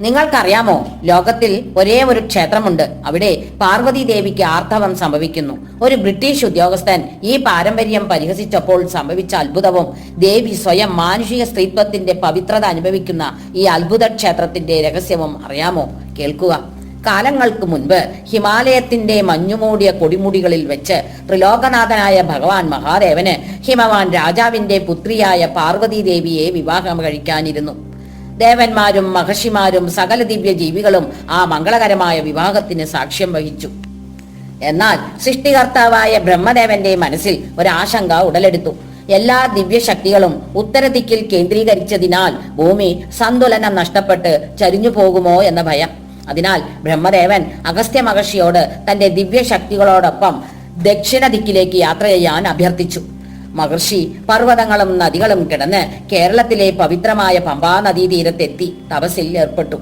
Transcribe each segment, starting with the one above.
നിങ്ങൾക്കറിയാമോ ലോകത്തിൽ ഒരേ ഒരു ക്ഷേത്രമുണ്ട്. അവിടെ പാർവതി ദേവിക്ക് ആർത്തവം സംഭവിക്കുന്നു. ഒരു ബ്രിട്ടീഷ് ഉദ്യോഗസ്ഥൻ ഈ പാരമ്പര്യം പരിഹസിച്ചപ്പോൾ സംഭവിച്ച അത്ഭുതവും ദേവി സ്വയം മാനുഷിക സ്ത്രീത്വത്തിന്റെ പവിത്രത അനുഭവിക്കുന്ന ഈ അത്ഭുത ക്ഷേത്രത്തിന്റെ രഹസ്യവും അറിയാമോ? കേൾക്കുക. കാലങ്ങൾക്ക് മുൻപ് ഹിമാലയത്തിന്റെ മഞ്ഞുമൂടിയ കൊടിമുടികളിൽ വെച്ച് ത്രിലോകനാഥനായ ഭഗവാൻ മഹാദേവന് ഹിമവാൻ രാജാവിന്റെ പുത്രിയായ പാർവതി ദേവിയെ വിവാഹം കഴിക്കാനിരുന്നു. ദേവന്മാരും മഹർഷിമാരും സകല ദിവ്യ ജീവികളും ആ മംഗളകരമായ വിവാഹത്തിന് സാക്ഷ്യം വഹിച്ചു. എന്നാൽ സൃഷ്ടികർത്താവായ ബ്രഹ്മദേവന്റെ മനസ്സിൽ ഒരാശങ്ക ഉടലെടുത്തു. എല്ലാ ദിവ്യശക്തികളും ഉത്തരദിക്കിൽ കേന്ദ്രീകരിച്ചതിനാൽ ഭൂമി സന്തുലനം നഷ്ടപ്പെട്ട് ചരിഞ്ഞു പോകുമോ എന്ന ഭയം. അതിനാൽ ബ്രഹ്മദേവൻ അഗസ്ത്യ മഹർഷിയോട് തന്റെ ദിവ്യശക്തികളോടൊപ്പം ദക്ഷിണ ദിക്കിലേക്ക് യാത്ര ചെയ്യാൻ അഭ്യർത്ഥിച്ചു. മഹർഷി പർവതങ്ങളും നദികളും കിടന്ന് കേരളത്തിലെ പവിത്രമായ പമ്പാ നദീതീരത്തെത്തി തപസ്സിൽ ഏർപ്പെട്ടു.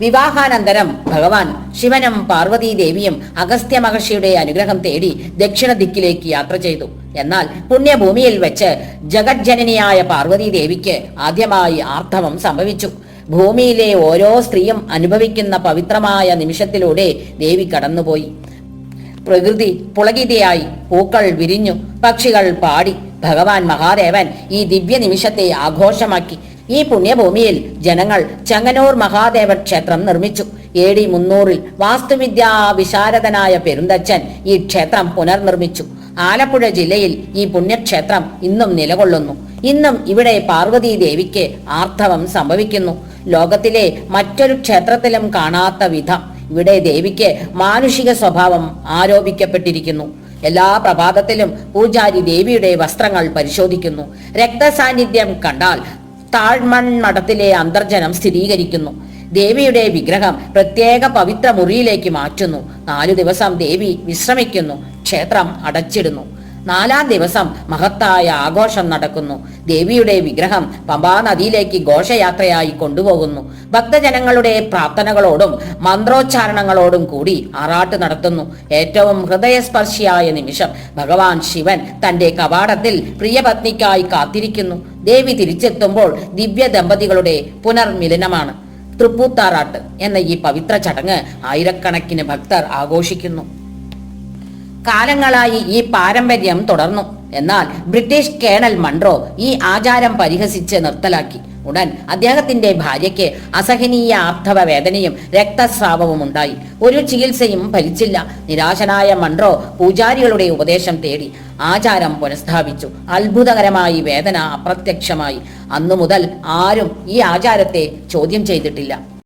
വിവാഹാനന്തരം ഭഗവാൻ ശിവനും പാർവതീ ദേവിയും അഗസ്ത്യ മഹർഷിയുടെ അനുഗ്രഹം തേടി ദക്ഷിണ ദിക്കിലേക്ക് യാത്ര ചെയ്തു. എന്നാൽ പുണ്യഭൂമിയിൽ വെച്ച് ജഗജ്ജനനിയായ പാർവതീ ദേവിക്ക് ആദ്യമായി ആർത്തവം സംഭവിച്ചു. ഭൂമിയിലെ ഓരോ സ്ത്രീയും അനുഭവിക്കുന്ന പവിത്രമായ നിമിഷത്തിലൂടെ ദേവി കടന്നുപോയി. പ്രകൃതി പുളകിതയായി പൂക്കൾ വിരിഞ്ഞു പക്ഷികൾ പാടി. ഭഗവാൻ മഹാദേവൻ ഈ ദിവ്യ നിമിഷത്തെ ആഘോഷമാക്കി. ഈ പുണ്യഭൂമിയിൽ ജനങ്ങൾ ചങ്ങനൂർ മഹാദേവ ക്ഷേത്രം നിർമ്മിച്ചു. എ ഡി മുന്നൂറിൽ വാസ്തുവിദ്യാ വിശാരദനായ പെരുന്തച്ചൻ ഈ ക്ഷേത്രം പുനർനിർമ്മിച്ചു. ആലപ്പുഴ ജില്ലയിൽ ഈ പുണ്യക്ഷേത്രം ഇന്നും നിലകൊള്ളുന്നു. ഇന്നും ഇവിടെ പാർവതീ ദേവിക്ക് ആർത്തവം സംഭവിക്കുന്നു. ലോകത്തിലെ മറ്റൊരു ക്ഷേത്രത്തിലും കാണാത്ത വിധം ഇവിടെ ദേവിക്ക് മാനുഷിക സ്വഭാവം ആരോപിക്കപ്പെട്ടിരിക്കുന്നു. എല്ലാ പ്രഭാതത്തിലും പൂജാരി ദേവിയുടെ വസ്ത്രങ്ങൾ പരിശോധിക്കുന്നു. രക്തസാന്നിധ്യം കണ്ടാൽ താഴ്മൺ മഠത്തിലെ അന്തർജനം സ്ഥിരീകരിക്കുന്നു. ദേവിയുടെ വിഗ്രഹം പ്രത്യേക പവിത്ര മുറിയിലേക്ക് മാറ്റുന്നു. നാലു ദിവസം ദേവി വിശ്രമിക്കുന്നു. ക്ഷേത്രം അടച്ചിടുന്നു. നാലാം ദിവസം മഹത്തായ ആഘോഷം നടക്കുന്നു. ദേവിയുടെ വിഗ്രഹം പമ്പാ നദിയിലേക്ക് ഘോഷയാത്രയായി കൊണ്ടുപോകുന്നു. ഭക്തജനങ്ങളുടെ പ്രാർത്ഥനകളോടും മന്ത്രോച്ചാരണങ്ങളോടും കൂടി ആറാട്ട് നടത്തുന്നു. ഏറ്റവും ഹൃദയസ്പർശിയായ നിമിഷം ഭഗവാൻ ശിവൻ തന്റെ കവാടത്തിൽ പ്രിയപത്നിക്കായി കാത്തിരിക്കുന്നു. ദേവി തിരിച്ചെത്തുമ്പോൾ ദിവ്യ ദമ്പതികളുടെ പുനർമിലനമാണ്. തൃപ്പൂത്താറാട്ട് എന്ന ഈ പവിത്ര ചടങ്ങ് ആയിരക്കണക്കിന് ഭക്തർ ആഘോഷിക്കുന്നു. കാലങ്ങളായി ഈ പാരമ്പര്യം തുടർന്നു. എന്നാൽ ബ്രിട്ടീഷ് കേണൽ മൺട്രോ ഈ ആചാരം പരിഹസിച്ച് നിർത്തലാക്കി. ഉടൻ അദ്ദേഹത്തിന്റെ ഭാര്യയ്ക്ക് അസഹനീയ ആർത്തവ വേദനയും രക്തസ്രാവവും ഉണ്ടായി. ഒരു ചികിത്സയും ഫലിച്ചില്ല നിരാശനായ മൺട്രോ പൂജാരികളുടെ ഉപദേശം തേടി ആചാരം പുനഃസ്ഥാപിച്ചു. അത്ഭുതകരമായി വേദന അപ്രത്യക്ഷമായി. അന്നു മുതൽ ആരും ഈ ആചാരത്തെ ചോദ്യം ചെയ്തിട്ടില്ല.